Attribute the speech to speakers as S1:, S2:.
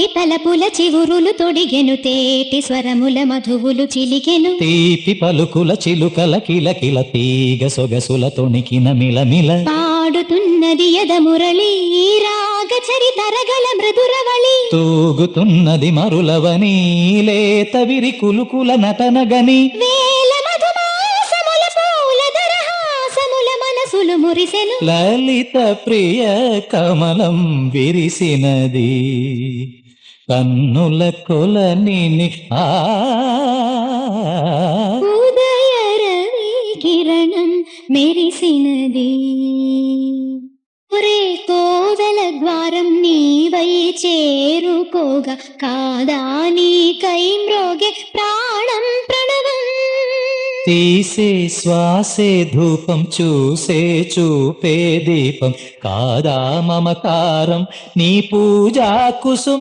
S1: కోటి తలపుల చివురులు తొడిగెను తేటి స్వరముల మధువులు చిలికెను.
S2: తీపి పలుకుల చిలుకల కిలకిల తీగ సొగసుల తొణికిన మిలమిల
S1: పాడుతున్నది యద మురళి రాగ చరి తరగల మృదురవళి.
S2: తూగుతున్నది మరులవని లేత విరి కులుకుల నటనగని.
S1: వేల మధుమాసముల పూల దరహాసముల మనసులు మురిసెను.
S2: లలిత ప్రియ కమలం విరిసినది. కన్నుల కొలని ఆ
S1: ఉదయ రవి కిరణం మెరిసినది. ఒరే కోవెల ద్వారం నీవై చేరుకోగా కాదా నీకై మ్రోగే ప్రాణం ప్రణవం.
S2: తీసే శ్వాసే ధూపం చూసే చూపే దీపం కాదా మమకారం నీ పూజా కుసుమ